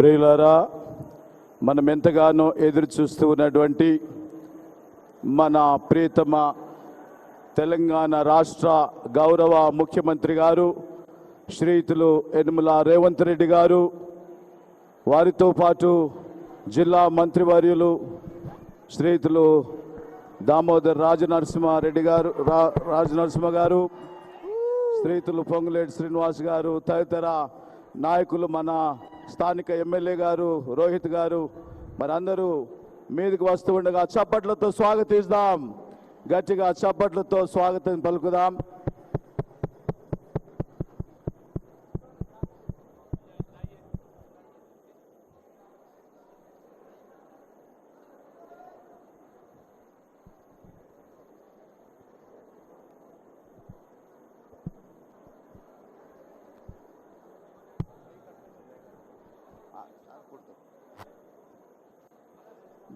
ప్రియులారా మనం ఎంతగానో ఎదురు చూస్తూ ఉన్నటువంటి మన ప్రియతమ తెలంగాణ రాష్ట్ర గౌరవ ముఖ్యమంత్రి గారు శ్రీతులు యనుమల రేవంత్ రెడ్డి గారు వారితో పాటు జిల్లా మంత్రివర్యులు శ్రీతులు దామోదర్ రాజనరసింహారెడ్డి గారు రా రాజనరసింహ గారు శ్రీతులు పొంగులేటి శ్రీనివాస్ గారు తదితర నాయకులు మన స్థానిక ఎమ్మెల్యే గారు రోహిత్ గారు మరి అందరూ మీదకి వస్తూ ఉండగా చప్పట్లతో స్వాగతిస్తాం గట్టిగా చప్పట్లతో స్వాగతం పలుకుదాం.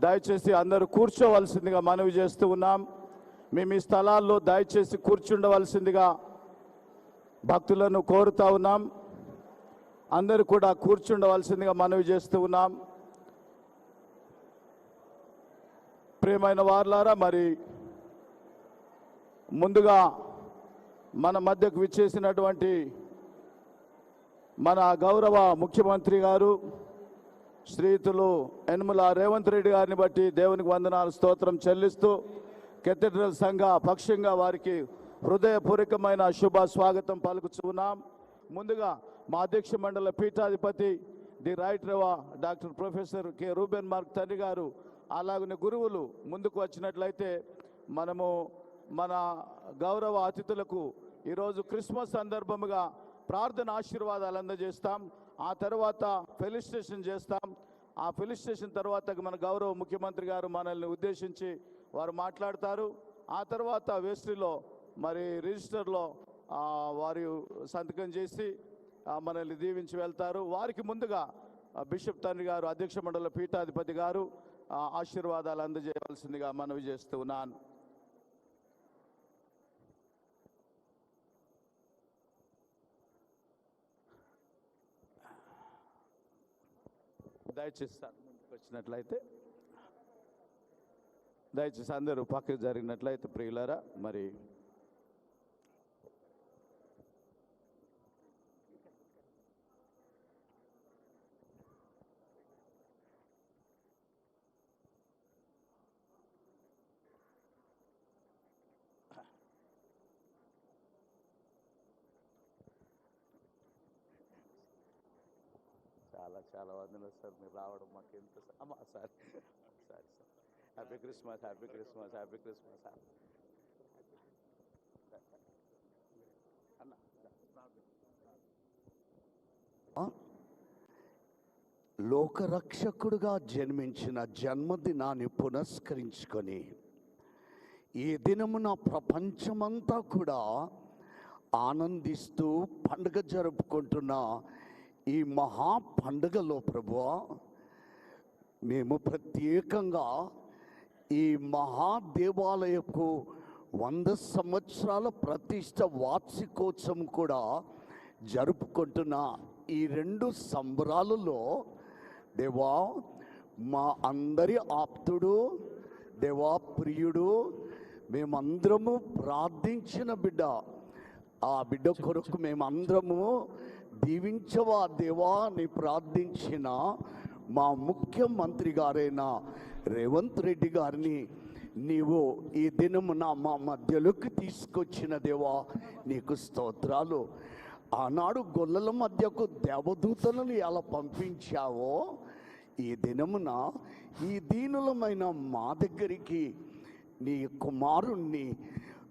దయచేసి అందరూ కూర్చోవలసిందిగా మనవి చేస్తూ ఉన్నాం. మేము ఈ స్థలాల్లో దయచేసి కూర్చుండవలసిందిగా భక్తులను కోరుతా ఉన్నాం. అందరూ కూడా కూర్చుండవలసిందిగా మనవి చేస్తూ ఉన్నాం. ప్రియమైన వార్లారా మరి ముందుగా మన మధ్యకు విచ్చేసినటువంటి మన గౌరవ ముఖ్యమంత్రి గారు శ్రీతులు యనుమల రేవంత్ రెడ్డి గారిని బట్టి దేవునికి వందనాలు స్తోత్రం చెల్లిస్తూ కెథడ్రల్ సంఘ పక్షంగా వారికి హృదయపూర్వకమైన శుభ స్వాగతం పలుకుతున్నాం ముందుగా మా అధ్యక్ష మండల పీఠాధిపతి the right rev doctor professor K Reuben Mark తండ్రి గారు అలాగనే గురువులు ముందుకు వచ్చినట్లయితే మనము మన గౌరవ అతిథులకు ఈరోజు క్రిస్మస్ సందర్భముగా ప్రార్థన ఆశీర్వాదాలు అందజేస్తాం. ఆ తర్వాత ఫెలిస్టేషన్ చేస్తాం. ఆ ఫెలిస్టేషన్ తర్వాత మన గౌరవ ముఖ్యమంత్రి గారు మనల్ని ఉద్దేశించి వారు మాట్లాడతారు. ఆ తర్వాత వేస్ట్రీలో మరి రిజిస్టర్లో వారు సంతకం చేసి మనల్ని దీవించి వెళ్తారు. వారికి ముందుగా బిషప్ తండ్రి గారు అధ్యక్ష మండల పీఠాధిపతి గారు ఆశీర్వాదాలు అందజేయవలసిందిగా మనవి చేస్తూ దయచేసి సార్ ముందుకు వచ్చినట్లయితే దయచేసి అందరూ పక్కకు జరిగినట్లయితే ప్రియులరా మరి చాలా వందలు సార్ మీరు రావడం మాకు ఎంత అమ్మా sir sorry sir. Happy Christmas happy Christmas happy Christmas అన్న లోకరక్షకుడుగా జన్మించిన జన్మదినాన్ని పునస్కరించుకొని ఈ దినమున ప్రపంచమంతా కూడా ఆనందిస్తూ పండుగ జరుపుకుంటున్న ఈ మహా పండుగలో ప్రభువా మేము ప్రత్యేకంగా ఈ మహాదేవాలయకు వంద సంవత్సరాల ప్రతిష్ట వార్షికోత్సవం కూడా జరుపుకుంటున్న ఈ రెండు సంబరాలలో దేవా మా అందరి ఆప్తుడు దేవా ప్రియుడు మేమందరము ప్రార్థించిన బిడ్డ. ఆ బిడ్డ కొరకు మేమందరము దీవించవా దేవా అని ప్రార్థించిన మా ముఖ్యమంత్రి గారైన రేవంత్ రెడ్డి గారిని నీవు ఈ దినమున మా మధ్యలోకి తీసుకొచ్చిన దేవా నీకు స్తోత్రాలు. ఆనాడు గొల్లల మధ్యకు దేవదూతలను ఎలా పంపించావో ఈ దినమున ఈ దీనులమైన మా దగ్గరికి నీ కుమారుణ్ణి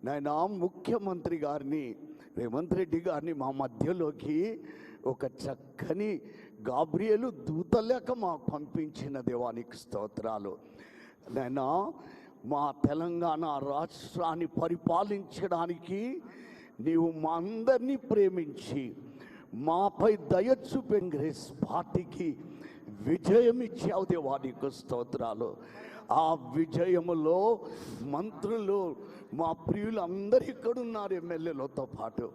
నైనా ముఖ్యమంత్రి గారిని రేవంత్ రెడ్డి గారిని మా మధ్యలోకి ఒక చక్కని గాబ్రియలు దూతలేక మాకు పంపించిన దేవానికి స్తోత్రాలు. నాయనా మా తెలంగాణ రాష్ట్రాన్ని పరిపాలించడానికి నీవు మా అందరినీ ప్రేమించి మాపై దయ చూపిన పార్టీకి విజయం ఇచ్చావు దేవానికి స్తోత్రాలు. ఆ విజయములో మంత్రులు మా ప్రియులు అందరు ఇక్కడ ఉన్నారు ఎమ్మెల్యేలతో పాటు.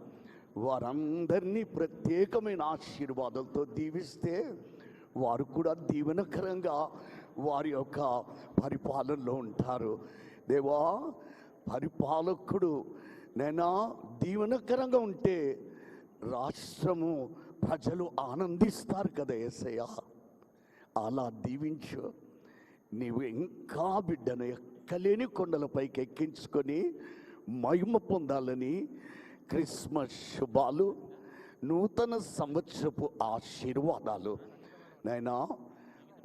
వారందరినీ ప్రత్యేకమైన ఆశీర్వాదాలతో దీవిస్తే వారు కూడా దీవెనకరంగా వారి యొక్క పరిపాలనలో ఉంటారు. దేవా పరిపాలకుడు నేనా దీవెనకరంగా ఉంటే రాష్ట్రము ప్రజలు ఆనందిస్తారు కదా ఏసయ్య. అలా దీవించు. నీవు ఇంకా బిడ్డను ఎక్కలేని కొండలపైకి ఎక్కించుకొని మహిమ పొందాలని క్రిస్మస్ శుభాలు నూతన సంవత్సరపు ఆశీర్వాదాలు. నాయనా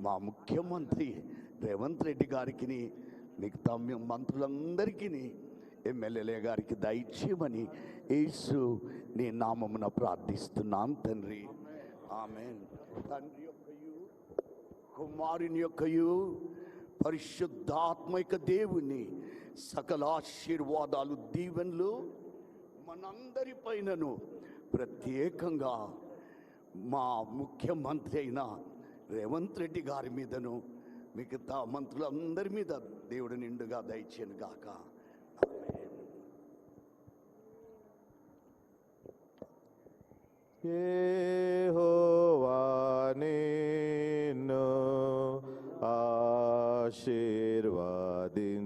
మా ముఖ్యమంత్రి రేవంత్ రెడ్డి గారికి మిగతా మంత్రులందరికీ ఎమ్మెల్యేలే గారికి దయచేయమని యేసు నీ నామమున ప్రార్థిస్తున్నాను తండ్రి. ఆమె తండ్రి. కుమారుని యొక్కయు పరిశుద్ధాత్మైక దేవుని సకల ఆశీర్వాదాలు దీవెన్లు మనందరి పైనను ప్రత్యేకంగా మా ముఖ్యమంత్రి అయిన రేవంత్ రెడ్డి గారి మీదను మిగతా మంత్రులందరి మీద దేవుడు నిండుగా దయచేను గాక. ఏ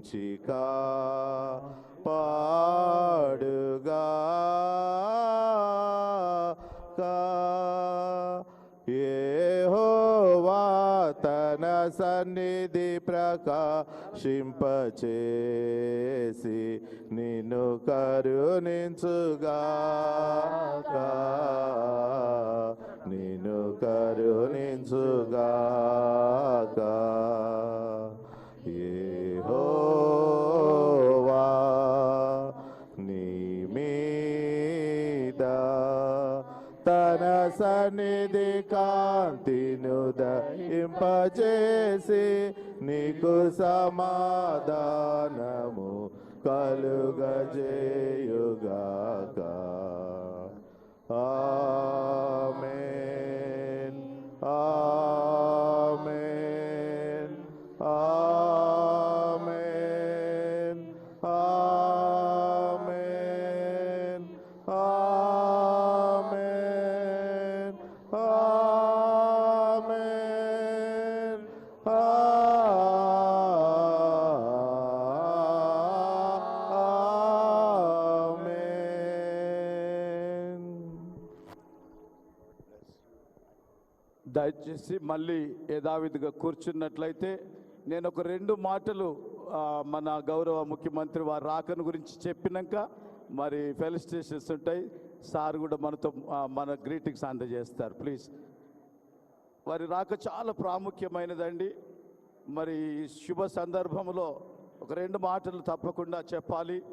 ఆశీర్వదించి పాడుగా యెహోవా తన సన్నిధి ప్రకాశింపచేసి నిన్ను కరుణించుగా నిన్ను కరుణించుగా దయింపజేసి నీకు సమాధానము కలుగజేయుగాక ఆమేన్ ఆమేన్ ఆమేన్ ఆమేన్ దయచేసి మళ్ళీ యథావిధిగా కూర్చున్నట్లయితే నేను ఒక రెండు మాటలు మన గౌరవ ముఖ్యమంత్రి వారి రాకను గురించి చెప్పినాక మరి ఫెలిస్టేషన్స్ ఉంటాయి. సార్ కూడా మనతో మన గ్రీటింగ్స్ అందజేస్తారు. ప్లీజ్. వారి రాక చాలా ప్రాముఖ్యమైనదండి. మరి శుభ సందర్భంలో ఒక రెండు మాటలు తప్పకుండా చెప్పాలి.